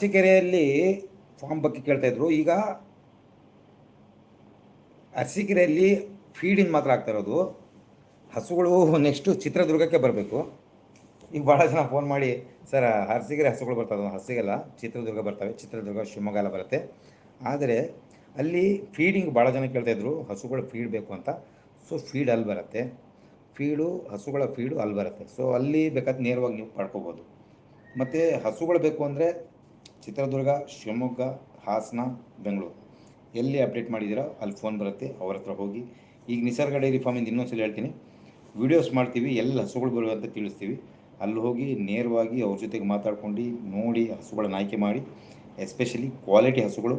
ಅರಸೀಕೆರೆಯಲ್ಲಿ form ಬಗ್ಗೆ ಕೇಳ್ತಾ ಇದ್ರು. ಈಗ ಅರಸೀಕೆರೆಯಲ್ಲಿ ಫೀಡಿಂಗ್ ಮಾತ್ರ ಆಗ್ತಾ ಇರೋದು. ಹಸುಗಳು ನೆಕ್ಸ್ಟು ಚಿತ್ರದುರ್ಗಕ್ಕೆ ಬರಬೇಕು. ಈಗ ಭಾಳ ಜನ ಫೋನ್ ಮಾಡಿ, ಸರ್, ಅರಸೀಕೆರೆ ಹಸುಗಳು ಬರ್ತವೆ ಹಸಿಗೆಲ್ಲ ಚಿತ್ರದುರ್ಗ ಬರ್ತವೆ, ಚಿತ್ರದುರ್ಗ ಶಿವಮೊಗ್ಗ ಎಲ್ಲ ಬರುತ್ತೆ. ಆದರೆ ಅಲ್ಲಿ ಫೀಡಿಂಗ್ ಭಾಳ ಜನ ಕೇಳ್ತಾಯಿದ್ರು ಹಸುಗಳು ಫೀಡ್ ಬೇಕು ಅಂತ. ಸೊ ಫೀಡ್ ಅಲ್ಲಿ ಬರುತ್ತೆ. ಫೀಡು ಹಸುಗಳ ಫೀಡು ಅಲ್ಲಿ ಬರುತ್ತೆ. ಸೊ ಅಲ್ಲಿ ಬೇಕಾದ್ರೆ ನೇರವಾಗಿ ನೀವು ಪಡ್ಕೋಬೋದು. ಮತ್ತು ಹಸುಗಳು ಬೇಕು ಅಂದರೆ ಚಿತ್ರದುರ್ಗ, ಶಿವಮೊಗ್ಗ, ಹಾಸನ, ಬೆಂಗಳೂರು. ಎಲ್ಲಿ ಅಪ್ಡೇಟ್ ಮಾಡಿದ್ದೀರೋ ಅಲ್ಲಿ ಫೋನ್ ಬರುತ್ತೆ, ಅವ್ರ ಹತ್ರ ಹೋಗಿ. ಈಗ ನಿಸರ್ಗ ಡೈರಿ ಫಾರ್ಮಿಂದ ಇನ್ನೊಂದ್ಸಲ ಹೇಳ್ತೀನಿ. ವಿಡಿಯೋಸ್ ಮಾಡ್ತೀವಿ, ಎಲ್ಲ ಹಸುಗಳು ಬರುವಂತ ತಿಳಿಸ್ತೀವಿ. ಅಲ್ಲಿ ಹೋಗಿ ನೇರವಾಗಿ ಅವ್ರ ಜೊತೆಗೆ ಮಾತಾಡ್ಕೊಂಡು ನೋಡಿ ಹಸುಗಳನ್ನ ಆಯ್ಕೆ ಮಾಡಿ. ಎಸ್ಪೆಷಲಿ ಕ್ವಾಲಿಟಿ ಹಸುಗಳು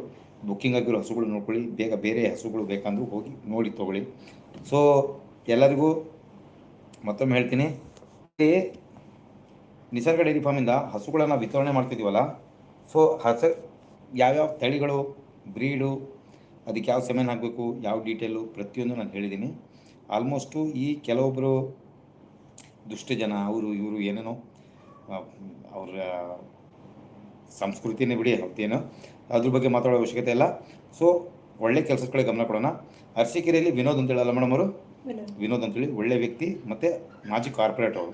ಬುಕ್ಕಿಂಗ್ ಆಗಿರೋ ಹಸುಗಳು ನೋಡ್ಕೊಳ್ಳಿ. ಬೇಗ ಬೇರೆ ಹಸುಗಳು ಬೇಕಂದ್ರೂ ಹೋಗಿ ನೋಡಿ ತೊಗೊಳ್ಳಿ. ಸೊ ಎಲ್ಲರಿಗೂ ಮತ್ತೊಮ್ಮೆ ಹೇಳ್ತೀನಿ. ನಿಸರ್ಗ ಡೈರಿ ಫಾರ್ಮಿಂದ ಹಸುಗಳನ್ನು ವಿತರಣೆ ಮಾಡ್ತಿದ್ದೀವಲ್ಲ ಸೊ ಹಸ ಯಾವ್ಯಾವ ತಳಿಗಳು ಬ್ರೀಡು ಅದಕ್ಕೆ ಯಾವ ಸೆಮೆನ್ ಹಾಕಬೇಕು ಯಾವ ಡೀಟೇಲು ಪ್ರತಿಯೊಂದು ನಾನು ಹೇಳಿದ್ದೀನಿ ಆಲ್ಮೋಸ್ಟು ಈ ಕೆಲವೊಬ್ಬರು ದುಷ್ಟ ಜನ ಅವರು ಇವರು ಏನೇನೋ ಅವರ ಅವ್ರ ಸಂಸ್ಕೃತಿನೇ ಬಿಡಿ ಅವತ್ತೇನು ಅದ್ರ ಬಗ್ಗೆ ಮಾತಾಡೋ ಅವಶ್ಯಕತೆ ಇಲ್ಲ. ಸೊ ಒಳ್ಳೆ ಕೆಲಸದ ಕಡೆ ಗಮನ ಕೊಡೋಣ. ಅರಸೀಕೆರೆಯಲ್ಲಿ ವಿನೋದ್ ಅಂತ ಹೇಳಲ್ಲ ಮೇಡಮ್ ಅವರು? ವಿನೋದ್. ಅಂತೇಳಿ ಒಳ್ಳೆ ವ್ಯಕ್ತಿ ಮತ್ತು ಮಾಜಿ ಕಾರ್ಪೊರೇಟ್ ಅವರು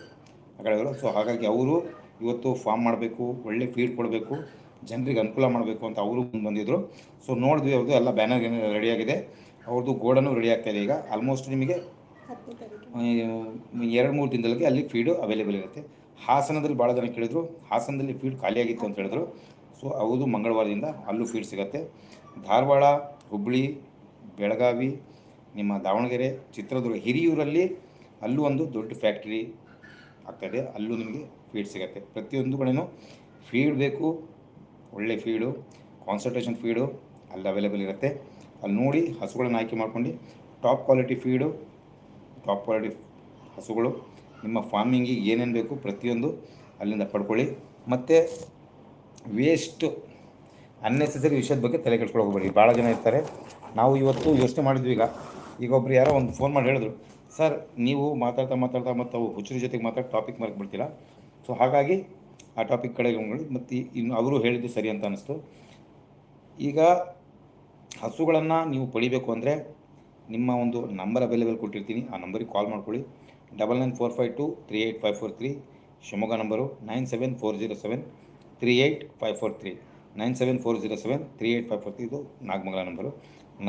ಆ ಕಡೆಯವರು. ಸೊ ಹಾಗಾಗಿ ಅವರು ಇವತ್ತು ಫಾರ್ಮ್ ಮಾಡಬೇಕು ಒಳ್ಳೆ ಫೀಡ್ ಕೊಡಬೇಕು ಜನರಿಗೆ ಅನುಕೂಲ ಮಾಡಬೇಕು ಅಂತ ಅವರು ಮುಂದೆ ಬಂದಿದ್ದರು ಸೊ ನೋಡಿದ್ವಿ ಅವ್ರದ್ದು ಎಲ್ಲ ಬ್ಯಾನರ್ ರೆಡಿಯಾಗಿದೆ ಅವ್ರದ್ದು ಗೋಡನ್ನು ರೆಡಿ ಆಗ್ತಾ ಇದೆ ಈಗ. ಆಲ್ಮೋಸ್ಟ್ ನಿಮಗೆ ಎರಡು ಮೂರು ದಿನದೊಳಗೆ ಅಲ್ಲಿ ಫೀಡು ಅವೈಲೇಬಲ್ ಇರುತ್ತೆ. ಹಾಸನದಲ್ಲಿ ಭಾಳ ಜನ ಕೇಳಿದರು. ಹಾಸನದಲ್ಲಿ ಫೀಡ್ ಖಾಲಿಯಾಗಿತ್ತು ಅಂತ ಹೇಳಿದ್ರು. ಸೊ ಹೌದು ಮಂಗಳವಾರದಿಂದ ಅಲ್ಲೂ ಫೀಡ್ ಸಿಗುತ್ತೆ. ಧಾರವಾಡ ಹುಬ್ಬಳ್ಳಿ ಬೆಳಗಾವಿ ನಿಮ್ಮ ದಾವಣಗೆರೆ ಚಿತ್ರದುರ್ಗ ಹಿರಿಯೂರಲ್ಲಿ ಅಲ್ಲೂ ಒಂದು ದೊಡ್ಡ ಫ್ಯಾಕ್ಟ್ರಿ ಆಗ್ತಾಯಿದೆ ಅಲ್ಲೂ ನಿಮಗೆ ಫೀಡ್ ಸಿಗುತ್ತೆ. ಪ್ರತಿಯೊಂದು ಕಡೆಯೂ ಫೀಡ್ ಬೇಕು, ಒಳ್ಳೆ ಫೀಡು ಕಾನ್ಸಂಟ್ರೇಷನ್ ಫೀಡು ಅಲ್ಲಿ ಅವೈಲೇಬಲ್ ಇರುತ್ತೆ. ಅಲ್ಲಿ ನೋಡಿ ಹಸುಗಳನ್ನು ಆಯ್ಕೆ ಮಾಡ್ಕೊಂಡು top quality feed top quality ಹಸುಗಳು ನಿಮ್ಮ ಫಾರ್ಮಿಂಗಿಗೆ ಏನೇನು ಬೇಕು ಪ್ರತಿಯೊಂದು ಅಲ್ಲಿಂದ ಪಡ್ಕೊಳ್ಳಿ. ಮತ್ತು ವೇಸ್ಟ್ ಅನ್ನೆಸೆಸರಿ ವಿಷಯದ ಬಗ್ಗೆ ತಲೆ ಕೆಡ್ಸ್ಕೊಳ್ಳೋಗ್ಬೇಡಿ ಭಾಳ ಜನ ಇರ್ತಾರೆ. ನಾವು ಇವತ್ತು ಯೋಚನೆ ಮಾಡಿದ್ವಿ ಈಗ. ಈಗ ಒಬ್ರು ಯಾರೋ ಒಂದು ಫೋನ್ ಮಾಡಿ ಹೇಳಿದ್ರು ಸರ್, ನೀವು ಮಾತಾಡ್ತಾ ಮಾತಾಡ್ತಾ ಮತ್ತು ಅವು ಹುಚ್ಚರ ಜೊತೆಗೆ ಮಾತಾಡಿ ಟಾಪಿಕ್ ಮರ್ಕ್ಬಿಡ್ತೀರ ಬಿಡ್ತೀರಾ ಸೊ ಹಾಗಾಗಿ ಆ ಟಾಪಿಕ್ ಕಡೆಗೆ ಮತ್ತು ಇನ್ನು ಅವರು ಹೇಳಿದ್ದು ಸರಿ ಅಂತ ಅನ್ನಿಸ್ತು ಈಗ ಹಸುಗಳನ್ನು ನೀವು ಪಡಿಬೇಕು ಅಂದರೆ ನಿಮ್ಮ ಒಂದು ನಂಬರ್ ಅವೈಲೇಬಲ್ ಕೊಟ್ಟಿರ್ತೀನಿ. ಆ ನಂಬರಿಗೆ ಕಾಲ್ ಮಾಡ್ಕೊಳ್ಳಿ. Double nine four five two three eight five four three Shivamogga number nine seven four zero seven three eight five four three nine seven four zero seven three eight five four three ಇದು Nagamangala number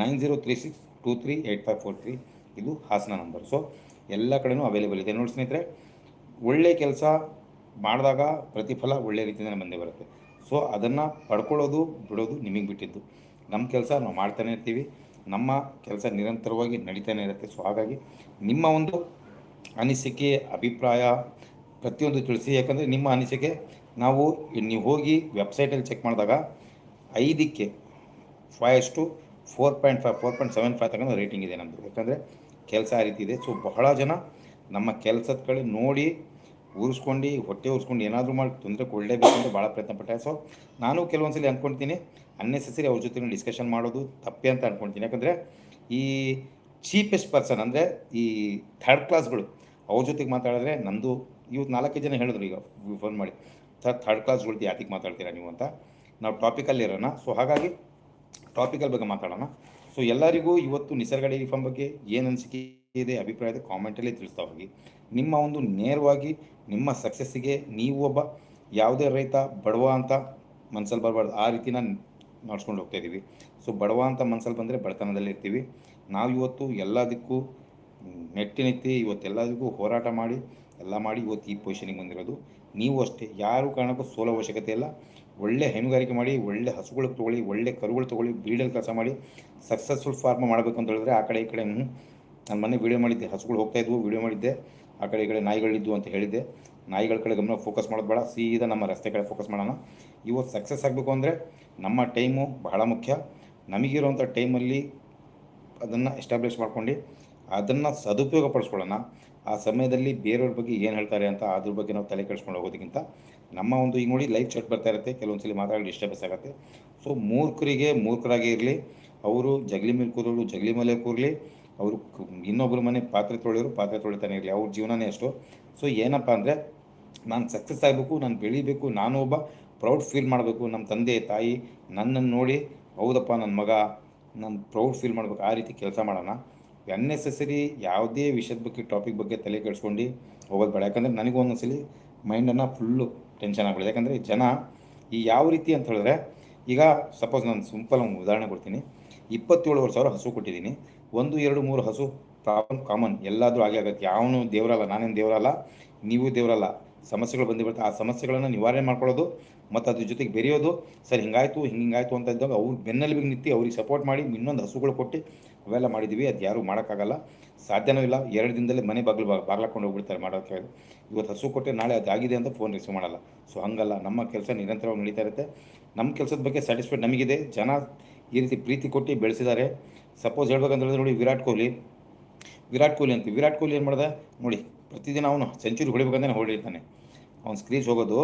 nine zero three six two three eight five four three ಇದು Hassan number. So ಎಲ್ಲ ಕಡೆಯೂ available ಇದೆ. ನೋಡಿ ಸ್ನೇಹಿತರೆ, ಒಳ್ಳೆ ಕೆಲಸ ಮಾಡಿದಾಗ ಪ್ರತಿಫಲ ಒಳ್ಳೆ ರೀತಿಯಿಂದ ಬಂದೇ ಬರುತ್ತೆ. ಸೊ ಅದನ್ನು ಪಡ್ಕೊಳ್ಳೋದು, ಬಿಡೋದು ನಿಮಗೆ ಬಿಟ್ಟಿದ್ದು. ನಮ್ಮ ಕೆಲಸ ನಾವು ಮಾಡ್ತಾನೆ ಇರ್ತೀವಿ. ನಮ್ಮ ಕೆಲಸ ನಿರಂತರವಾಗಿ ನಡೀತಾನೆ ಇರುತ್ತೆ. ಸೊ ಹಾಗಾಗಿ ನಿಮ್ಮ ಒಂದು ಅನಿಸಿಕೆ, ಅಭಿಪ್ರಾಯ ಪ್ರತಿಯೊಂದು ತಿಳಿಸಿ. ಯಾಕಂದರೆ ನಿಮ್ಮ ಅನಿಸಿಕೆ ನಾವು ನೀವು ಹೋಗಿ ವೆಬ್ಸೈಟಲ್ಲಿ ಚೆಕ್ ಮಾಡಿದಾಗ ಐದಕ್ಕೆ five four point five four point seven five ತಗೊಂಡು ರೇಟಿಂಗ್ ಇದೆ ನಮ್ಮದು ಯಾಕಂದರೆ ಕೆಲಸ ಆ ರೀತಿ ಇದೆ. ಸೊ ಬಹಳ ಜನ ನಮ್ಮ ಕೆಲಸದ ಕಡೆ ನೋಡಿ ಉರಿಸ್ಕೊಂಡು ಹೊಟ್ಟೆ ಉರಿಸ್ಕೊಂಡು ಏನಾದರೂ ಮಾಡಿ ತೊಂದರೆ ಕೊಡಲೇಬೇಕು ಅಂತ ಭಾಳ ಪ್ರಯತ್ನ ಪಟ್ಟೆ. ಸೊ ನಾನು ಕೆಲವೊಂದ್ಸಲಿ ಅಂದ್ಕೊಳ್ತೀನಿ ಅನ್ನೆಸೆಸರಿ ಅವ್ರ ಜೊತೆ ಡಿಸ್ಕಷನ್ ಮಾಡೋದು ತಪ್ಪೆ ಅಂತ ಅಂದ್ಕೊಳ್ತೀನಿ ಯಾಕಂದರೆ ಈ ಚೀಪೆಸ್ಟ್ ಪರ್ಸನ್ ಅಂದರೆ ಈ ಥರ್ಡ್ ಕ್ಲಾಸ್ಗಳು ಅವ್ರ ಜೊತೆಗೆ ಮಾತಾಡಿದ್ರೆ ನಂದು ಇವತ್ತು ನಾಲ್ಕೈದು ಜನ ಹೇಳಿದ್ರು ಈಗ ಫೋನ್ ಮಾಡಿ ಥರ್ಡ್ ಕ್ಲಾಸ್ಗಳು ಯಾತಿಗೆ ಮಾತಾಡ್ತೀರಾ ನೀವು? ಅಂತ. ನಾವು ಟಾಪಿಕಲ್ಲಿ ಇರೋಣ. ಸೊ ಹಾಗಾಗಿ ಟಾಪಿಕಲ್ ಬಗ್ಗೆ ಮಾತಾಡೋಣ. ಸೊ ಎಲ್ಲರಿಗೂ ಇವತ್ತು ನಿಸರ್ಗ ಡೈರಿ ಫಾರ್ಮ್ ಬಗ್ಗೆ ಏನು ಅನಿಸಿಕೆ ಇದೆ ಅಭಿಪ್ರಾಯದ ಕಾಮೆಂಟಲ್ಲಿ ತಿಳಿಸ್ತಾ ಹೋಗಿ. ನಿಮ್ಮ ಒಂದು ನೇರವಾಗಿ ನಿಮ್ಮ ಸಕ್ಸಸ್ಸಿಗೆ ನೀವು ಒಬ್ಬ ಯಾವುದೇ ರೈತ, ಬಡವ ಅಂತ ಮನ್ಸಲ್ಲಿ ಬರಬಾರ್ದು. ಆ ರೀತಿ ನಾನು ನಡ್ಸ್ಕೊಂಡು ಹೋಗ್ತಾ ಇದ್ದೀವಿ ಸೊ ಬಡವ ಅಂತ ಮನ್ಸಲ್ಲಿ ಬಂದರೆ ಬಡತನದಲ್ಲಿ ಇರ್ತೀವಿ. ನಾವು ಇವತ್ತು ಎಲ್ಲದಕ್ಕೂ ಇವತ್ತು ಎಲ್ಲದಕ್ಕೂ ಹೋರಾಟ ಮಾಡಿ, ಎಲ್ಲ ಮಾಡಿ ಇವತ್ತು ಈ ಪೊಸಿಷನಿಗೆ ಬಂದಿರೋದು. ನೀವು ಅಷ್ಟೇ. ಯಾರು ಕಾರಣಕ್ಕೂ ಸೋಲೋ ಅವಶ್ಯಕತೆ ಇಲ್ಲ. ಒಳ್ಳೆ ಹೈನುಗಾರಿಕೆ ಮಾಡಿ, ಒಳ್ಳೆ ಹಸುಗಳು ತೊಗೊಳ್ಳಿ, ಒಳ್ಳೆ ಕರುಗಳು ತೊಗೊಳ್ಳಿ, ಬ್ರೀಡಲ್ಲಿ ಕೆಲಸ ಮಾಡಿ ಸಕ್ಸಸ್ಫುಲ್ ಫಾರ್ಮ್ ಮಾಡಬೇಕು ಅಂತ ಹೇಳಿದ್ರೆ ಆ ಕಡೆ ಈ ಕಡೆ ನಾನು ಮೊನ್ನೆ ವೀಡಿಯೋ ಮಾಡಿದ್ದೆ, ಹಸುಗಳು ಹೋಗ್ತಾ ಇದ್ವು ವೀಡಿಯೋ ಮಾಡಿದ್ದೆ. ಆ ಕಡೆ ಈ ಕಡೆ ನಾಯಿಗಳಿದ್ದು ಅಂತ ಹೇಳಿದ್ದೆ. ನಾಯಿಗಳ ಕಡೆ ಗಮನ ಫೋಕಸ್ ಮಾಡೋದು ಬೇಡ, ಸೀದಾ ನಮ್ಮ ರಸ್ತೆ ಕಡೆ ಫೋಕಸ್ ಮಾಡೋಣ. ಇವತ್ತು ಸಕ್ಸಸ್ ಆಗಬೇಕು ಅಂದರೆ ನಮ್ಮ ಟೈಮು ಬಹಳ ಮುಖ್ಯ. ನಮಗಿರುವಂಥ ಟೈಮಲ್ಲಿ ಅದನ್ನು ಎಸ್ಟಾಬ್ಲಿಷ್ ಮಾಡ್ಕೊಂಡು ಅದನ್ನು ಸದುಪಯೋಗ ಪಡಿಸ್ಕೊಳ್ಳೋಣ. ಆ ಸಮಯದಲ್ಲಿ ಬೇರೆಯವ್ರ ಬಗ್ಗೆ ಏನು ಹೇಳ್ತಾರೆ ಅಂತ ಅದ್ರ ಬಗ್ಗೆ ನಾವು ತಲೆ ಕೆಡಿಸ್ಕೊಂಡು ಹೋಗೋದಕ್ಕಿಂತ ನಮ್ಮ ಒಂದು ಈಗ ನೋಡಿ ಲೈವ್ ಚಟ್ ಬರ್ತಾ ಇರುತ್ತೆ, ಕೆಲವೊಂದು ಸಲ ಮಾತಾಡಿ ಡಿಸ್ಟರ್ಬೆನ್ಸ್ ಆಗುತ್ತೆ. ಸೊ ಮೂರ್ಖರಿಗೆ ಮೂರ್ಖರಾಗಿ ಇರಲಿ, ಅವರು ಜಗಲಿ ಮೇಲೆ ಕೂರೋರು ಜಗಲಿ ಮೇಲೆ ಕೂರಲಿ, ಅವರು ಇನ್ನೊಬ್ಬರ ಮನೆ ಪಾತ್ರೆ ತೊಳೆಯೋರು ಪಾತ್ರೆ ತೊಳಿತಾನೆ ಇರಲಿ, ಅವ್ರ ಜೀವನನೇ ಅಷ್ಟು. ಸೊ ಏನಪ್ಪ ಅಂದರೆ, ನಾನು ಸಕ್ಸಸ್ ಆಗಬೇಕು, ನಾನು ಬೆಳಿಬೇಕು, ನಾನು ಒಬ್ಬ ಪ್ರೌಡ್ ಫೀಲ್ ಮಾಡಬೇಕು ನಮ್ಮ ತಂದೆ, ತಾಯಿ ನನ್ನನ್ನು ನೋಡಿ, ಹೌದಪ್ಪ ನನ್ನ ಮಗ, ನಾನು ಪ್ರೌಡ್ ಫೀಲ್ ಮಾಡಬೇಕು, ಆ ರೀತಿ ಕೆಲಸ ಮಾಡೋಣ. ಅನ್ನೆಸೆಸರಿ ಯಾವುದೇ ವಿಷಯದ ಬಗ್ಗೆ ಟಾಪಿಕ್ ಬಗ್ಗೆ ತಲೆ ಕೆಡಿಸ್ಕೊಂಡು ಹೋಗೋದು ಬೇಡ. ಯಾಕಂದರೆ ನನಗೂ ಒಂದೊಂದ್ಸಲಿ ಮೈಂಡನ್ನು ಫುಲ್ಲು ಟೆನ್ಷನ್ ಆಗ್ಬಿಡುತ್ತೆ. ಯಾಕಂದರೆ ಜನ ಈ ಯಾವ ರೀತಿ ಅಂತ ಹೇಳಿದ್ರೆ, ಈಗ ಸಪೋಸ್ ನಾನು ಸಿಂಪಲ್ ಒಂದು ಉದಾಹರಣೆ ಕೊಡ್ತೀನಿ. ಇಪ್ಪತ್ತೇಳುವರೆ ಸಾವಿರ ಹಸು ಕೊಟ್ಟಿದ್ದೀನಿ. ಒಂದು, ಎರಡು, ಮೂರು ಹಸು ಪ್ರಾಬ್ಲಮ್ ಕಾಮನ್ ಎಲ್ಲಾದರೂ ಆಗೇ ಆಗುತ್ತೆ. ಯಾವನು ದೇವರಲ್ಲ, ನಾನೇನು ದೇವರಲ್ಲ, ನೀವು ದೇವರಲ್ಲ. ಸಮಸ್ಯೆಗಳು ಬಂದು ಬರ್ತವೆ ಆ ಸಮಸ್ಯೆಗಳನ್ನು ನಿವಾರಣೆ ಮಾಡ್ಕೊಳ್ಳೋದು ಮತ್ತು ಅದ್ರ ಜೊತೆಗೆ ಬೆರೆಯೋದು, ಸರ್ ಹಿಂಗಾಯಿತು ಹಿಂಗೆ ಹಿಂಗಾಯಿತು ಅಂತ ಇದ್ದಾಗ ಅವ್ರು ಬೆನ್ನೆಲುಬಿಗೆ ನಿಂತು ಅವ್ರಿಗೆ ಸಪೋರ್ಟ್ ಮಾಡಿ ಇನ್ನೊಂದು ಹಸುಗಳು ಕೊಟ್ಟು ಅವೆಲ್ಲ ಮಾಡಿದ್ದೀವಿ. ಅದು ಯಾರೂ ಮಾಡೋಕ್ಕಾಗಲ್ಲ. ಸಾಧ್ಯನೂ ಇಲ್ಲ. ಎರಡು ದಿನದಲ್ಲೇ ಮನೆ ಬಾಗಿಲು ಬಾಗ್ಲಾಕೊಂಡು ಹೋಗ್ಬಿಡ್ತಾರೆ ಮಾಡೋಕ್ಕೆ ಇವತ್ತು ಹಸು ಕೊಟ್ಟರೆ ನಾಳೆ ಅದಾಗಿದೆ ಅಂತ ಫೋನ್ ರಿಸೀವ್ ಮಾಡಲ್ಲ. ಸೊ ಹಂಗಲ್ಲ. ನಮ್ಮ ಕೆಲಸ ನಿರಂತರವಾಗಿ ನಡೀತಾ ಇರುತ್ತೆ. ನಮ್ಮ ಕೆಲಸದ ಬಗ್ಗೆ ಸ್ಯಾಟಿಸ್ಫೈಡ್ ನಮಗಿದೆ. ಜನ ಈ ರೀತಿ ಪ್ರೀತಿ ಕೊಟ್ಟು ಬೆಳೆಸಿದ್ದಾರೆ. ಸಪೋಸ್ ಹೇಳ್ಬೇಕಂತ ನೋಡಿ ವಿರಾಟ್ ಕೊಹ್ಲಿ. ವಿರಾಟ್ ಕೊಹ್ಲಿ ಅಂತ ವಿರಾಟ್ ಕೊಹ್ಲಿ ಏನು ಮಾಡ್ದೆ? ನೋಡಿ, ಪ್ರತಿದಿನ ಅವನು ಸೆಂಚುರಿ ಹೊಡಿಬೇಕಂತಾನೆ ಹೊಡಿತಾನೆ ಅವ್ನು ಸ್ಕ್ರೀಚ್ ಹೋಗೋದು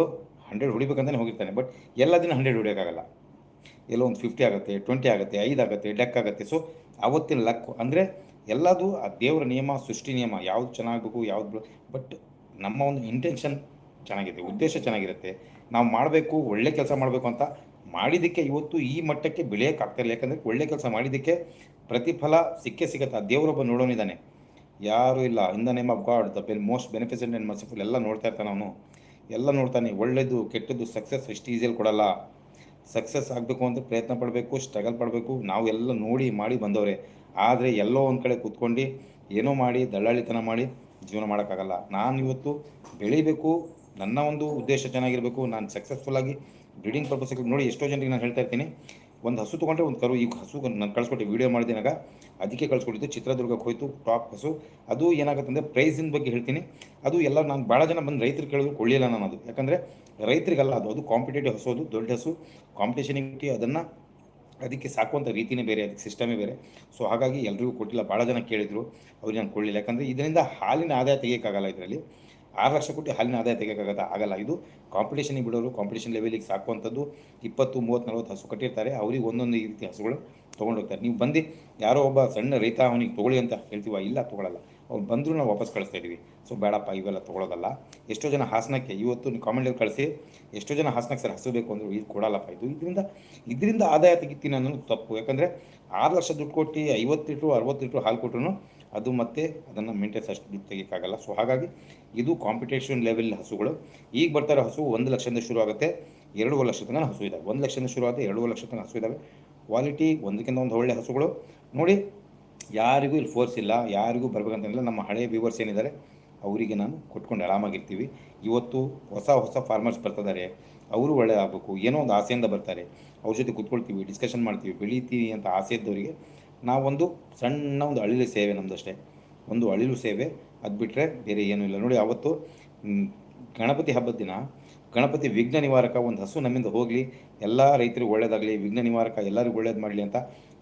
ಹಂಡ್ರೆಡ್ ಹೊಡಿಬೇಕಂತಲೇ ಹೋಗಿರ್ತಾನೆ ಬಟ್ ಎಲ್ಲ ದಿನ ಹಂಡ್ರೆಡ್ ಹೊಡಿಯೋಕ್ಕಾಗಲ್ಲ. ಎಲ್ಲೋ ಒಂದು ಫಿಫ್ಟಿ ಆಗುತ್ತೆ ಟ್ವೆಂಟಿ ಆಗುತ್ತೆ, ಐದು ಆಗುತ್ತೆ ಡೆಕ್ ಆಗುತ್ತೆ ಸೊ ಅವತ್ತಿನ ಲಕ್ ಅಂದರೆ ಎಲ್ಲದು ಆ ದೇವರ ನಿಯಮ, ಸೃಷ್ಟಿ ನಿಯಮ, ಯಾವ್ದು ಚೆನ್ನಾಗಬೇಕು, ಯಾವ್ದು ಬಟ್ ನಮ್ಮ ಒಂದು ಇಂಟೆನ್ಷನ್ ಚೆನ್ನಾಗಿದೆ, ಉದ್ದೇಶ ಚೆನ್ನಾಗಿರುತ್ತೆ. ನಾವು ಮಾಡಬೇಕು, ಒಳ್ಳೆ ಕೆಲಸ ಮಾಡಬೇಕು ಅಂತ ಮಾಡಿದ್ದಕ್ಕೆ ಇವತ್ತು ಈ ಮಟ್ಟಕ್ಕೆ ಬೆಳೆಯೋಕ್ಕಾಗ್ತಾಯಿಲ್ಲ ಯಾಕಂದರೆ ಒಳ್ಳೆ ಕೆಲಸ ಮಾಡಿದ್ದಕ್ಕೆ ಪ್ರತಿಫಲ ಸಿಕ್ಕೇ ಸಿಗುತ್ತೆ. ಆ ದೇವರೊಬ್ಬ ನೋಡೋನಿದ್ದಾನೆ. ಯಾರೂ ಇಲ್ಲ. In the name of God the ben most beneficent and merciful ಎಲ್ಲ ನೋಡ್ತಾ ಇರ್ತಾನೆ ಅವನು. ಎಲ್ಲ ನೋಡ್ತಾನೆ ಒಳ್ಳೆಯದು ಕೆಟ್ಟದ್ದು ಸಕ್ಸಸ್ ಎಷ್ಟು ಈಸಿಯಲ್ಲಿ ಕೊಡಲ್ಲ. ಸಕ್ಸಸ್ ಆಗಬೇಕು ಅಂತ ಪ್ರಯತ್ನ ಪಡಬೇಕು ಸ್ಟ್ರಗಲ್ ಪಡಬೇಕು, ನಾವು ಎಲ್ಲ ನೋಡಿ ಮಾಡಿ ಬಂದವ್ರೆ. ಆದರೆ ಎಲ್ಲೋ ಒಂದು ಕಡೆ ಕೂತ್ಕೊಂಡು ಏನೋ ಮಾಡಿ, ದಳ್ಳಾಳಿತನ ಮಾಡಿ ಜೀವನ ಮಾಡೋಕ್ಕಾಗಲ್ಲ. ನಾನು ಇವತ್ತು ಬೆಳಿಬೇಕು, ನನ್ನ ಒಂದು ಉದ್ದೇಶ ಚೆನ್ನಾಗಿರಬೇಕು, ನಾನು ಸಕ್ಸಸ್ಫುಲ್ಲಾಗಿ ಬ್ರೀಡಿಂಗ್ ಪರ್ಪಸ್ಗೆ ನೋಡಿ ಎಷ್ಟೋ ಜನರಿಗೆ ನಾನು ಹೇಳ್ತಾ ಇರ್ತೀನಿ. ಒಂದು ಹಸು ತೊಗೊಂಡ್ರೆ ಒಂದು ಕರು ಈಗ ಹಸು ನಾನು ಕಳಿಸ್ಕೊಟ್ಟೆ ವೀಡಿಯೋ ಮಾಡಿದಿನಾಗ ಅದಕ್ಕೆ ಕಳಿಸ್ಕೊಟ್ಟಿದ್ದು ಚಿತ್ರದುರ್ಗಕ್ಕೆ ಹೋಯ್ತು, ಟಾಪ್ ಹಸು ಅದು ಏನಾಗುತ್ತೆ ಅಂದರೆ ಪ್ರೈಸಿನ ಬಗ್ಗೆ ಹೇಳ್ತೀನಿ. ಅದು ಎಲ್ಲ ನಾನು ಭಾಳ ಜನ ಬಂದು ರೈತರು ಕೇಳಿದ್ರು ಕೊಳ್ಳಿಲ್ಲ ನಾನು ಅದು. ಯಾಕಂದರೆ ರೈತರಿಗಲ್ಲ ಅದು ಅದು ಕಾಂಪಿಟೇಟಿವ್ ಹಸು ಅದು ದೊಡ್ಡ ಹಸು. ಕಾಂಪಿಟೇಷನಿಗೆ ಅದನ್ನು ಅದಕ್ಕೆ ಸಾಕುವಂಥ ರೀತಿನೇ ಬೇರೆ, ಅದಕ್ಕೆ ಸಿಸ್ಟಮೇ ಬೇರೆ. ಸೊ ಹಾಗಾಗಿ ಎಲ್ರಿಗೂ ಕೊಟ್ಟಿಲ್ಲ ಭಾಳ ಜನ ಕೇಳಿದರು. ಅವ್ರಿಗೆ ನಾನು ಕೊಡಲಿಲ್ಲ ಯಾಕಂದರೆ ಇದರಿಂದ ಹಾಲಿನ ಆದಾಯ ತೆಗಿಯೋಕ್ಕಾಗಲ್ಲ ಇದರಲ್ಲಿ. ಆರು ಲಕ್ಷ ಕೊಟ್ಟು ಹಾಲಿನ ಆದಾಯ ತೆಗಿಯೋಕ್ಕಾಗತ್ತ? ಆಗಲ್ಲ. ಇದು ಕಾಂಪಿಟೇಷನಿಗೆ ಬಿಡೋರು ಕಾಂಪಿಟೇಷನ್ ಲೆವೆಲಿಗೆ ಸಾಕುವಂಥದ್ದು ಇಪ್ಪತ್ತು, ಮೂವತ್ತು, ನಲ್ವತ್ತು ಹಸು ಕಟ್ಟಿರ್ತಾರೆ. ಅವ್ರಿಗೆ ಒಂದೊಂದು ರೀತಿ ಹಸುಗಳು. ತೊಗೊಂಡೋಗ್ತಾರೆ ನೀವು ಬಂದು ಯಾರೋ ಒಬ್ಬ ಸಣ್ಣ ರೈತ, ಅವನಿಗೆ ತೊಗೊಳ್ಳಿ ಅಂತ ಹೇಳ್ತೀವ? ಇಲ್ಲ, ತೊಗೊಳಲ್ಲ. ಅವ್ರು ಬಂದರೂ ನಾವು ವಾಪಸ್ ಕಳಿಸ್ತಾ ಇದ್ದೀವಿ. ಸೊ, ಬೇಡಪ್ಪ, ಇವೆಲ್ಲ ತೊಗೊಳೋದಲ್ಲ. ಎಷ್ಟೋ ಜನ ಹಾಸನಕ್ಕೆ, ಇವತ್ತು ನೀವು ಕಾಮೆಂಟಲ್ಲಿ ಕಳಿಸಿ, ಎಷ್ಟೋ ಜನ ಹಾಸನಕ್ಕೆ ಸರ್ ಹಸು ಬೇಕು ಅಂದರು, ಇದು ಕೊಡಲ್ಲಪ್ಪ, ಇದು ಇದರಿಂದ ಇದರಿಂದ ಆದಾಯ ತೆಗಿತೀನಿ ಅನ್ನೋದು ತಪ್ಪು. ಯಾಕಂದರೆ ಆರು ಲಕ್ಷ ದುಡ್ಡು ಕೊಟ್ಟು ಐವತ್ತು ಲೀಟ್ರು, ಅರವತ್ತು ಲೀಟ್ರು ಹಾಲು ಕೊಟ್ಟರು ಅದು ಮತ್ತೆ ಅದನ್ನು ಮೇಂಟೆನ್ಸ್ ಅಷ್ಟು ದುಡ್ಡು ತೆಗಿಯೋಕ್ಕಾಗಲ್ಲ. ಸೊ, ಹಾಗಾಗಿ ಇದು ಕಾಂಪಿಟೇಷನ್ ಲೆವೆಲ್ ಹಸುಗಳು. ಈಗ ಬರ್ತಾರೆ ಹಸು ಒಂದು ಲಕ್ಷದಿಂದ ಶುರು ಆಗುತ್ತೆ ಎರಡೂವರೆ ಲಕ್ಷ ತನಕ ಹಸು ಇದ್ದಾವೆ ಒಂದು ಲಕ್ಷದಿಂದ ಶುರು ಆಗುತ್ತೆ ಎರಡೂವರೆ ಲಕ್ಷ ತನಕ ಹಸು ಇದ್ದಾವೆ ಕ್ವಾಲಿಟಿ ಒಂದಕ್ಕಿಂತ ಒಂದು ಒಳ್ಳೆ ಹಸುಗಳು. ನೋಡಿ, ಯಾರಿಗೂ ಇಲ್ಲಿ ಫೋರ್ಸ್ ಇಲ್ಲ, ಯಾರಿಗೂ ಬರ್ಬೇಕಂತಂದಿಲ್ಲ ನಮ್ಮ ಹಳೆಯ ವ್ಯೂವರ್ಸ್ ಏನಿದ್ದಾರೆ, ಅವರಿಗೆ ನಾನು ಕೊಟ್ಕೊಂಡು ಆರಾಮಾಗಿರ್ತೀವಿ. ಇವತ್ತು ಹೊಸ ಹೊಸ ಫಾರ್ಮರ್ಸ್ ಬರ್ತಿದ್ದಾರೆ. ಅವರು ಒಳ್ಳೆಯದಾಗಬೇಕು ಏನೋ ಒಂದು ಆಸೆಯಿಂದ ಬರ್ತಾರೆ. ಅವ್ರ ಜೊತೆ ಕೂತ್ಕೊಳ್ತೀವಿ ಡಿಸ್ಕಷನ್ ಮಾಡ್ತೀವಿ, ಬೆಳೀತೀವಿ ಅಂತ ಆಸೆ ಇದ್ದವರಿಗೆ ನಾವೊಂದು ಸಣ್ಣ ಒಂದು ಅಳಿಲು ಸೇವೆ ನಮ್ಮದಷ್ಟೇ ಒಂದು ಅಳಿಲು ಸೇವೆ. ಅದು ಬಿಟ್ಟರೆ ಬೇರೆ ಏನೂ ಇಲ್ಲ. ನೋಡಿ, ಅವತ್ತು ಗಣಪತಿ ಹಬ್ಬದ ದಿನ ಗಣಪತಿ ವಿಘ್ನ ನಿವಾರಕ ಒಂದು ಹಸು ನಮ್ಮಿಂದ ಹೋಗಲಿ, ಎಲ್ಲ ರೈತರಿಗೂ ಒಳ್ಳೇದಾಗಲಿ, ವಿಘ್ನ ನಿವಾರಕ ಎಲ್ಲರಿಗೂ ಒಳ್ಳೇದು ಮಾಡಲಿ ಅಂತ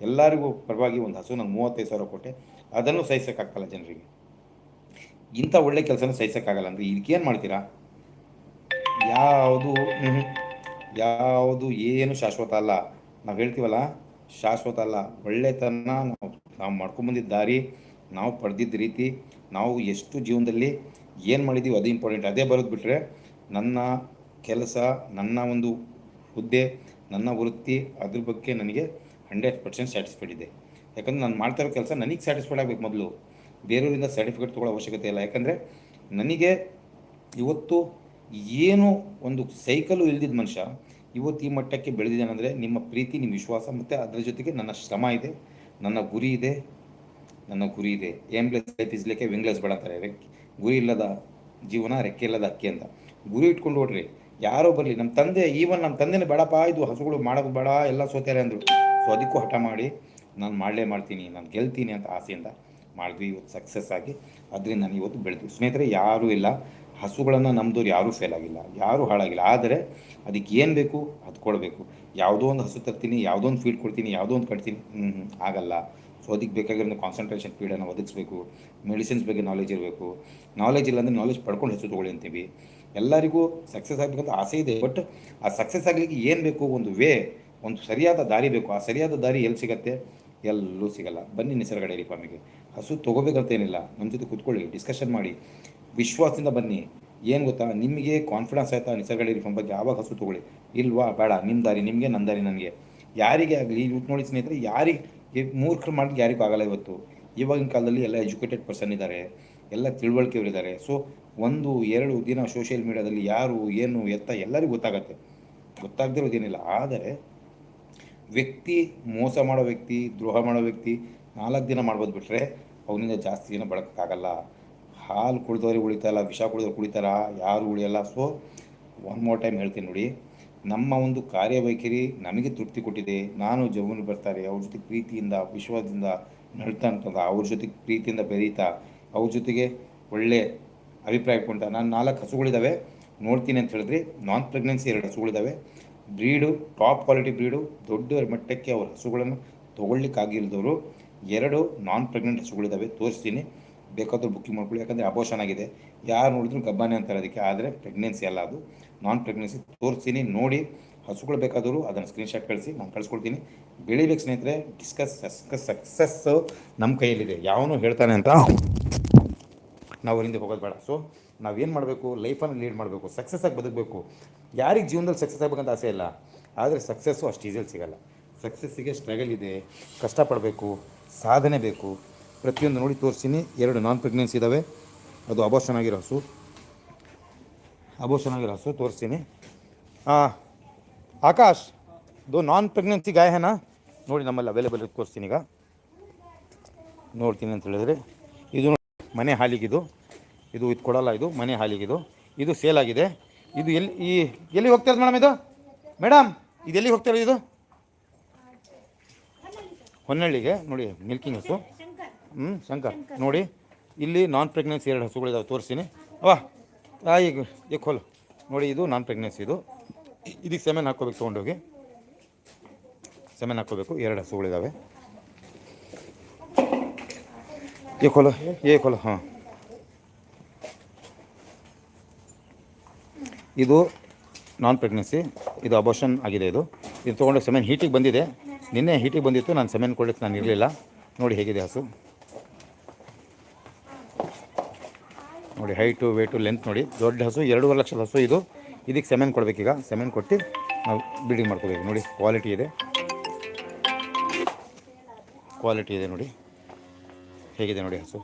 ಎಲ್ಲರಿಗೂ ಪರವಾಗಿ ಒಂದು ಹಸು ನಾನು ಮೂವತ್ತೈದು ಸಾವಿರ ಕೊಟ್ಟೆ. ಅದನ್ನು ಸಹಿಸೋಕ್ಕಾಗಲ್ಲ ಜನರಿಗೆ. ಇಂಥ ಒಳ್ಳೆ ಕೆಲಸನ ಸಹಿಸೋಕ್ಕಾಗಲ್ಲ ಅಂದರೆ ಇದಕ್ಕೇನು ಮಾಡ್ತೀರಾ? ಯಾವುದು ಯಾವುದು ಏನು ಶಾಶ್ವತ ಅಲ್ಲ. ನಾವು ಹೇಳ್ತೀವಲ್ಲ, ಶಾಶ್ವತ ಅಲ್ಲ. ಒಳ್ಳೆತನ ನಾವು ನಾವು ಮಾಡ್ಕೊಂಬಂದಿದ್ದ ದಾರಿ, ನಾವು ಪಡೆದಿದ್ದ ರೀತಿ, ನಾವು ಎಷ್ಟು ಜೀವನದಲ್ಲಿ ಏನು ಮಾಡಿದ್ದೀವಿ ಅದು ಇಂಪಾರ್ಟೆಂಟ್ ಅದೇ ಬರೋದು ಬಿಟ್ಟರೆ ನನ್ನ ಕೆಲಸ, ನನ್ನ ಒಂದು ಹುದ್ದೆ, ನನ್ನ ವೃತ್ತಿ ಅದ್ರ ಬಗ್ಗೆ ನನಗೆ ಹಂಡ್ರೆಡ್ ಪರ್ಸೆಂಟ್ ಸ್ಯಾಟಿಸ್ಫೈಡ್ ಇದೆ. ಯಾಕಂದರೆ ನಾನು ಮಾಡ್ತಾ ಇರೋ ಕೆಲಸ ನನಗೆ ಸ್ಯಾಟಿಸ್ಫೈಡ್ ಆಗಬೇಕು ಮೊದಲು. ಬೇರೆಯವರಿಂದ ಸರ್ಟಿಫಿಕೇಟ್ ತೊಗೊಳ್ಳೋ ಅವಶ್ಯಕತೆ ಇಲ್ಲ. ಯಾಕಂದರೆ ನನಗೆ ಇವತ್ತು ಏನು ಒಂದು ಸೈಕಲು ಇಲ್ದಿದ್ದ ಮನುಷ್ಯ, ಇವತ್ತು ಈ ಮಟ್ಟಕ್ಕೆ ಬೆಳೆದಿದ್ದಾನಂದರೆ ನಿಮ್ಮ ಪ್ರೀತಿ, ನಿಮ್ಮ ವಿಶ್ವಾಸ ಮತ್ತು ಅದರ ಜೊತೆಗೆ ನನ್ನ ಶ್ರಮ ಇದೆ, ನನ್ನ ಗುರಿ ಇದೆ, ನನ್ನ ಗುರಿ ಇದೆ. ಏಮ್ಲೆಸ್ ಲೈಫ್ ಇಸ್ಲಿಕ್ಕೆ ವಿಂಗ್ಲೆಸ್ ಬೆಳತಾರೆ ಗುರಿ ಇಲ್ಲದ ಜೀವನ ರೆಕ್ಕೆ ಇಲ್ಲದ ಅಕ್ಕಿ ಅಂತ. ಗುರಿ ಇಟ್ಕೊಂಡು ನೋಡ್ರಿ ಯಾರೋ ಬರಲಿ ನಮ್ಮ ತಂದೆ, ಈವನ್ ನಮ್ಮ ತಂದೆನೇ ಬೇಡಪ್ಪ, ಇದು ಹಸುಗಳು ಮಾಡೋದು ಬೇಡ, ಎಲ್ಲ ಸೋತಾರೆ ಅಂದರು. ಸೊ ಅದಕ್ಕೂ ಹಠ ಮಾಡಿ, ನಾನು ಮಾಡಲೇ ಮಾಡ್ತೀನಿ, ನಾನು ಗೆಲ್ತೀನಿ ಅಂತ ಆಸೆಯಿಂದ ಮಾಡಿದ್ವಿ ಇವತ್ತು ಸಕ್ಸಸ್ ಆಗಿ. ಅದರಿಂದ ನಾನು ಇವತ್ತು ಬೆಳೆದ್ವಿ. ಸ್ನೇಹಿತರೆ, ಯಾರೂ ಇಲ್ಲ. ಹಸುಗಳನ್ನು ನಮ್ಮದವ್ರು ಯಾರೂ ಫೇಲ್ ಆಗಿಲ್ಲ. ಯಾರೂ ಹಾಳಾಗಿಲ್ಲ. ಆದರೆ, ಅದಕ್ಕೆ ಏನು ಬೇಕು? ಅದು ಕೊಡಬೇಕು. ಯಾವುದೋ ಒಂದು ಹಸು ತರ್ತೀನಿ, ಯಾವುದೋ ಒಂದು ಫೀಡ್ ಕೊಡ್ತೀನಿ, ಯಾವುದೋ ಒಂದು ಕಟ್ತೀನಿ. ಹ್ಞೂ ಆಗಲ್ಲ. ಸೊ ಅದಕ್ಕೆ ಬೇಕಾಗಿರೋ ಕಾನ್ಸಂಟ್ರೇಷನ್ ಫೀಡನ್ನು ಒದಗಿಸ್ಬೇಕು. ಮೆಡಿಸಿನ್ಸ್ ಬಗ್ಗೆ ನಾಲೆಜ್ ಇರಬೇಕು. ನಾಲೆಜ್ ಇಲ್ಲ ಅಂದರೆ ನಾಲೆಜ್ ಪಡ್ಕೊಂಡು ಹೆಸರು ತೊಗೊಳ್ಳಿ ಅಂತೀವಿ. ಎಲ್ಲರಿಗೂ ಸಕ್ಸಸ್ ಆಗಬೇಕಂತ ಆಸೆ ಇದೆ. ಬಟ್ ಆ ಸಕ್ಸಸ್ ಆಗಲಿಕ್ಕೆ ಏನು ಬೇಕು? ಒಂದು ವೇ ಒಂದು ಸರಿಯಾದ ದಾರಿ ಬೇಕು. ಆ ಸರಿಯಾದ ದಾರಿ ಎಲ್ಲಿ ಸಿಗತ್ತೆ? ಎಲ್ಲೂ ಸಿಗಲ್ಲ. ಬನ್ನಿ ನಿಸರ್ಗ ಡೈರಿ ಫಾರ್ಮಿಗೆ. ಹಸು ತೊಗೋಬೇಕಂತೇನಿಲ್ಲ. ನಮ್ಮ ಜೊತೆ ಕೂತ್ಕೊಳ್ಳಿ ಡಿಸ್ಕಷನ್ ಮಾಡಿ. ವಿಶ್ವಾಸದಿಂದ ಬನ್ನಿ. ಏನು ಗೊತ್ತಾ? ನಿಮಗೆ ಕಾನ್ಫಿಡೆನ್ಸ್ ಆಯ್ತಾ ನಿಸರ್ಗ ಡೈರಿ ಫಾರ್ಮ್ ಬಗ್ಗೆ? ಯಾವಾಗ ಹಸು ತೊಗೊಳ್ಳಿ. ಇಲ್ವಾ? ಬೇಡ. ನಿಮ್ಮ ದಾರಿ, ನಿಮಗೆ ನನ್ನ ದಾರಿ ನನಗೆ. ಯಾರಿಗೆ ಆಗಲಿ ಇವತ್ತು ನೋಡಿ ಸ್ನೇಹಿತರೆ, ಯಾರಿಗೆ ಮೂರ್ಖರು ಮಾಡಲಿಕ್ಕೆ ಯಾರಿಗೂ ಆಗಲ್ಲ ಇವತ್ತು. ಇವಾಗಿನ ಕಾಲದಲ್ಲಿ ಎಲ್ಲ ಎಜುಕೇಟೆಡ್ ಪರ್ಸನ್ ಇದ್ದಾರೆ. ಎಲ್ಲ ತಿಳುವಳಿಕೆಯವರಿದ್ದಾರೆ. ಸೊ ಒಂದು, ಎರಡು ದಿನ ಸೋಷಿಯಲ್ ಮೀಡಿಯಾದಲ್ಲಿ ಯಾರು, ಏನು, ಎತ್ತ ಎಲ್ಲರಿಗೂ ಗೊತ್ತಾಗತ್ತೆ. ಗೊತ್ತಾಗದಿರೋದೇನಿಲ್ಲ. ಆದರೆ ವ್ಯಕ್ತಿ, ಮೋಸ ಮಾಡೋ ವ್ಯಕ್ತಿ, ದ್ರೋಹ ಮಾಡೋ ವ್ಯಕ್ತಿ ನಾಲ್ಕು ದಿನ ಮಾಡ್ಬೋದು ಬಿಟ್ಟರೆ ಅವನಿಂದ ಜಾಸ್ತಿ ದಿನ ಬಳಕೋಕ್ಕಾಗಲ್ಲ ಹಾಲು ಕುಡಿದವ್ರಿಗೆ ಉಳಿತಾಯಲ್ಲ ವಿಷ ಕುಡಿದವ್ರು ಕುಡಿತಾರ ಯಾರು ಉಳಿಯಲ್ಲ. ಸೊ ಒನ್ ಮೋರ್ ಟೈಮ್ ಹೇಳ್ತೀನಿ ನೋಡಿ. ನಮ್ಮ ಒಂದು ಕಾರ್ಯವೈಖರಿ ನಮಗೆ ತೃಪ್ತಿ ಕೊಟ್ಟಿದೆ. ನಾನು ಜಮೂನು ಬರ್ತಾರೆ ಅವ್ರ ಜೊತೆ ಪ್ರೀತಿಯಿಂದ, ವಿಶ್ವಾಸದಿಂದ ನಡ್ತಾ ಅಂತಂದ ಅವ್ರ ಜೊತೆ ಪ್ರೀತಿಯಿಂದ ಬೆರೀತಾ, ಅವ್ರ ಜೊತೆಗೆ ಒಳ್ಳೆ ಅಭಿಪ್ರಾಯ ಕೊಂಡ ನಾನು ನಾಲ್ಕು ಹಸುಗಳಿದ್ದಾವೆ ನೋಡ್ತೀನಿ ಅಂತ ಹೇಳಿದ್ರಿ. ನಾನ್ ಪ್ರೆಗ್ನೆನ್ಸಿ ಎರಡು ಹಸುಗಳಿದ್ದಾವೆ ಬ್ರೀಡು, ಟಾಪ್ ಕ್ವಾಲಿಟಿ ಬ್ರೀಡು, ದೊಡ್ಡ ಮಟ್ಟಕ್ಕೆ ಅವ್ರ ಹಸುಗಳನ್ನು ತೊಗೊಳ್ಲಿಕ್ಕಾಗಿಲ್ದವರು ಎರಡು ನಾನ್ ಪ್ರೆಗ್ನೆಂಟ್ ಹಸುಗಳಿದ್ದಾವೆ ತೋರಿಸ್ತೀನಿ. ಬೇಕಾದ್ರೂ ಬುಕ್ಕಿಂಗ್ ಮಾಡ್ಕೊಳ್ಳಿ. ಯಾಕಂದರೆ ಅಬೋಷನ್ ಆಗಿದೆ. ಯಾರು ನೋಡಿದ್ರು ಗಬ್ಬಾನೆ ಅಂತಾರೆ ಅದಕ್ಕೆ. ಆದರೆ ಪ್ರೆಗ್ನೆನ್ಸಿ ಅಲ್ಲ ಅದು. ನಾನ್ ಪ್ರೆಗ್ನೆನ್ಸಿ ತೋರಿಸ್ತೀನಿ. ನೋಡಿ. ಹಸುಗಳು ಬೇಕಾದರೂ ಅದನ್ನು ಸ್ಕ್ರೀನ್ಶಾಟ್ ಕಳಿಸಿ ನಾನು ಕಳಿಸ್ಕೊಡ್ತೀನಿ. ಬೆಳಿಬೇಕು ಸ್ನೇಹಿತರೆ ಡಿಸ್ಕಸ್ ಸಕ್ಸಸ್ ನಮ್ಮ ಕೈಯಲ್ಲಿದೆ. ಯಾವನು ಹೇಳ್ತಾನೆ ಅಂತ. ನಾವು ಅವರಿಂದ ಹೋಗೋದು ಬೇಡ. ಸೊ ನಾವೇನು ಮಾಡಬೇಕು? ಲೈಫನ್ನು ಲೀಡ್ ಮಾಡಬೇಕು. ಸಕ್ಸಸ್ ಆಗಿ ಬದುಕಬೇಕು. ಯಾರಿಗೆ ಜೀವನದಲ್ಲಿ ಸಕ್ಸಸ್ ಆಗಬೇಕಂತ ಆಸೆ ಇಲ್ಲ. ಆದರೆ ಸಕ್ಸಸ್ಸು ಅಷ್ಟು ಈಸಿಯಲ್ಲಿ ಸಿಗಲ್ಲ. ಸಕ್ಸಸ್ಸಿಗೆ ಸ್ಟ್ರಗಲ್ ಇದೆ. ಕಷ್ಟಪಡಬೇಕು ಸಾಧನೆ ಬೇಕು. ಪ್ರತಿಯೊಂದು ನೋಡಿ ತೋರಿಸ್ತೀನಿ. ಎರಡು ನಾನ್ ಪ್ರೆಗ್ನೆನ್ಸಿ ಇದ್ದಾವೆ ಅದು ಅಬೋಷನ್ ಆಗಿರೋ ಹಸು. ಅಬೋಷನ್ ಆಗಿರೋ ಹಸು ತೋರಿಸ್ತೀನಿ. ಹಾಂ ಆಕಾಶ್, ಇದು ನಾನ್ ಪ್ರೆಗ್ನೆನ್ಸಿ ಗಾಯನಾ. ನೋಡಿ ನಮ್ಮಲ್ಲಿ ಅವೈಲೇಬಲ್ ತೋರಿಸ್ತೀನಿ ಈಗ. ನೋಡ್ತೀನಿ ಅಂತ ಹೇಳಿದ್ರೆ. ಮನೆ ಹಾಲಿಗಿದು. ಇದು ಇದು ಕೊಡಲ್ಲ ಇದು, ಮನೆ ಹಾಲಿಗಿದು. ಇದು ಸೇಲ್ ಆಗಿದೆ. ಇದು ಎಲ್ಲಿ, ಈ, ಎಲ್ಲಿ ಹೋಗ್ತಾ ಇರೋದು ಮೇಡಮ್ ಇದು? ಮೇಡಮ್ ಇದು ಎಲ್ಲಿ ಹೋಗ್ತಾ ಇರೋದು ಇದು? ಹೊನ್ನಳ್ಳಿಗೆ, ನೋಡಿ ಮಿಲ್ಕಿಂಗ್ ಹಸು. ಹ್ಞೂ ಶಂಕರ್, ನೋಡಿ. ಇಲ್ಲಿ ನಾನ್ ಪ್ರೆಗ್ನೆನ್ಸಿ ಎರಡು ಹಸುಗಳಿದಾವೆ, ತೋರಿಸ್ತೀನಿ. ಅವಾ ಈಗ ಈಗ ಹೋಲು ನೋಡಿ, ಇದು ನಾನ್ ಪ್ರೆಗ್ನೆನ್ಸಿ ಇದು. ಇದಕ್ಕೆ ಸೆಮೆನ್ ಹಾಕ್ಕೋಬೇಕು, ತೊಗೊಂಡೋಗಿ. ಸೆಮೆನ್ ಹಾಕ್ಕೋಬೇಕು, ಎರಡು ಹಸುಗಳಿದ್ದಾವೆ ಏ खोलो, ये खोलो ಹಾಂ ಇದು ನಾನ್ ಪ್ರೆಗ್ನೆನ್ಸಿ ಇದು ಅಬೋಷನ್ ಆಗಿದೆ ಇದು. ಇದು ತೊಗೊಂಡು ಸೆಮೆನ್ ಹೀಟಿಗೆ ಬಂದಿದೆ. ನಿನ್ನೆ ಹೀಟಿಗೆ ಬಂದಿತ್ತು, ನಾನು ಸೆಮೆನ್ ಕೊಡಲಿಕ್ಕೆ ನಾನು ಇರಲಿಲ್ಲ. ನೋಡಿ ಹೇಗಿದೆ ಹಸು. ನೋಡಿ ಹೈಟು ವೇಟು ಲೆಂತ್ ನೋಡಿ. ದೊಡ್ಡ ಹಸು, ಎರಡೂವರೆ ಲಕ್ಷದ ಹಸು ಇದು. ಇದಕ್ಕೆ ಸೆಮೆನ್ ಕೊಡಬೇಕೀಗ ಸೆಮೆನ್ ಕೊಟ್ಟು ನಾವು ಬಿಲ್ಡಿಂಗ್ ಮಾಡ್ಕೋಬೇಕು. ನೋಡಿ ಕ್ವಾಲಿಟಿ ಇದೆ. ಕ್ವಾಲಿಟಿ ಇದೆ ನೋಡಿ. ಹೇಗಿದೆ ನೋಡಿ ಹಸು.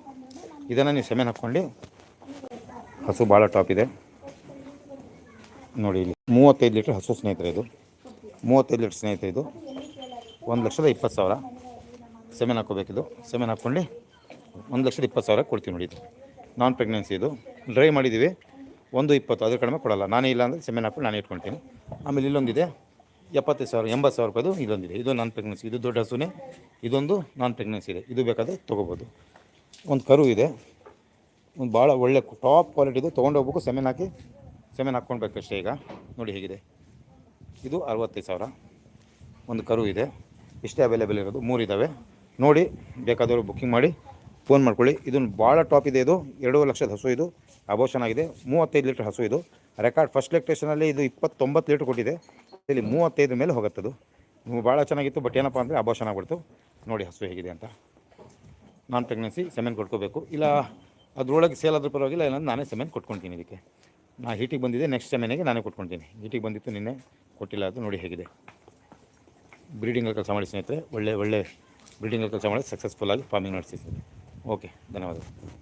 ಇದನ್ನು ನೀವು ಸೆಮೆನ್ ಹಾಕ್ಕೊಂಡು ಹಸು ಭಾಳ ಟಾಪ್ ಇದೆ. ನೋಡಿ ಇಲ್ಲಿ ಮೂವತ್ತೈದು ಲೀಟ್ರ್ ಹಸು ಸ್ನೇಹಿತರೆ ಇದು. ಮೂವತ್ತೈದು ಲೀಟ್ರ್ ಸ್ನೇಹಿತರೆ ಇದು. ಒಂದು ಲಕ್ಷದ ಇಪ್ಪತ್ತು ಸಾವಿರ ಸೆಮೆನ್ ಹಾಕ್ಕೋಬೇಕಿದು ಸೆಮೆನ್ ಹಾಕ್ಕೊಂಡು ಒಂದು ಲಕ್ಷದ ಇಪ್ಪತ್ತು ಸಾವಿರ ಕೊಡ್ತೀವಿ ನೋಡಿ ಇದು. ನಾನ್ ಪ್ರೆಗ್ನೆನ್ಸಿ ಇದು. ಡ್ರೈ ಮಾಡಿದ್ದೀವಿ. ಒಂದು ಇಪ್ಪತ್ತು, ಅದ್ರ ಕಡಿಮೆ ಕೊಡಲ್ಲ. ನಾನೇ ಇಲ್ಲ ಅಂದರೆ ಸೆಮೆನ್ ಹಾಕ್ಕೊಂಡು ನಾನು ಇಟ್ಕೊಳ್ತೀನಿ. ಆಮೇಲೆ ಇಲ್ಲೊಂದಿದೆ ಎಪ್ಪತ್ತೈದು ಸಾವಿರ, ಎಂಬತ್ತು ಸಾವಿರ ರೂಪಾಯಿದು ಇದೊಂದಿದೆ. ಇದು ನಾನ್ ಪ್ರೆಗ್ನೆನ್ಸಿ ಇದು ದೊಡ್ಡ ಹಸುನೆ, ಇದೊಂದು ನಾನ್ ಪ್ರೆಗ್ನೆನ್ಸಿ ಇದೆ. ಇದು ಬೇಕಾದರೆ ತೊಗೋಬೋದು. ಒಂದು ಕರು ಇದೆ. ಒಂದು ಭಾಳ ಒಳ್ಳೆ ಟಾಪ್ ಕ್ವಾಲಿಟಿದು ತೊಗೊಂಡೋಗ್ಬೇಕು ಸೆಮೆನ್ ಹಾಕಿ, ಸೆಮೆನ್ ಹಾಕ್ಕೊಳ್ಬೇಕಷ್ಟೇ ಈಗ. ನೋಡಿ ಹೇಗಿದೆ. ಇದು ಅರವತ್ತೈದು ಸಾವಿರ. ಒಂದು ಕರು ಇದೆ. ಇಷ್ಟೇ ಅವೈಲೇಬಲ್ ಇರೋದು. ಮೂರು ಇದ್ದಾವೆ ನೋಡಿ, ಬೇಕಾದವರು ಬುಕ್ಕಿಂಗ್ ಮಾಡಿ ಫೋನ್ ಮಾಡ್ಕೊಳ್ಳಿ. ಇದನ್ನು ಭಾಳ ಟಾಪ್ ಇದೆ ಇದು. ಎರಡು ಲಕ್ಷದ ಹಸು ಇದು. ಅಬೋಷನ್ ಆಗಿದೆ. ಮೂವತ್ತೈದು ಲೀಟ್ರ್ ಹಸು ಇದು. ರೆಕಾರ್ಡ್ ಫಸ್ಟ್ ಲೆಕ್ಟೇಷನಲ್ಲಿ ಇದು ಇಪ್ಪತ್ತೊಂಬತ್ತು ಲೀಟ್ರ್ ಕೊಟ್ಟಿದೆ. ಇಲ್ಲಿ ಮೂವತ್ತೈದು ಮೇಲೆ ಹೋಗುತ್ತದು. ಭಾಳ ಚೆನ್ನಾಗಿತ್ತು ಬಟ್ ಏನಪ್ಪ ಅಂದರೆ ಅಬ್ಬ ಆಗ್ಬಿಡ್ತು. ನೋಡಿ ಹಸು ಹೇಗಿದೆ ಅಂತ. ನಾನು ಪ್ರೆಗ್ನೆನ್ಸಿ ಸೆಮೆನ್ ಕೊಟ್ಕೋಬೇಕು. ಇಲ್ಲ, ಅದರೊಳಗೆ ಸೇಲ್ ಆದರೂ ಪರವಾಗಿಲ್ಲ ಇಲ್ಲ ನಾನೇ ಸೆಮೆನ್ ಕೊಟ್ಕೊತೀನಿ ಇದಕ್ಕೆ. ನಾ ಹೀಟಿಗೆ ಬಂದಿದೆ ನೆಕ್ಸ್ಟ್ ಸೆಮೆನಿಗೆ ನಾನೇ ಕೊಟ್ಕೊಳ್ತೀನಿ ಹೀಟಿಗೆ ಬಂದಿತ್ತು, ನಿನ್ನೆ ಕೊಟ್ಟಿಲ್ಲ, ಅದು ನೋಡಿ ಹೇಗಿದೆ. ಬ್ರೀಡಿಂಗಲ್ಲಿ ಕೆಲಸ ಮಾಡಿ ಸ್ನೇಹಿತರೆ, ಒಳ್ಳೆ ಒಳ್ಳೆ ಬ್ರೀಡಿಂಗಲ್ಲಿ ಕೆಲಸ ಮಾಡಿ ಸಕ್ಸಸ್ಫುಲ್ಲಾಗಿ ಫಾರ್ಮಿಂಗ್ ನಡೆಸಿದ್ದೀನಿ ಓಕೆ ಧನ್ಯವಾದಗಳು.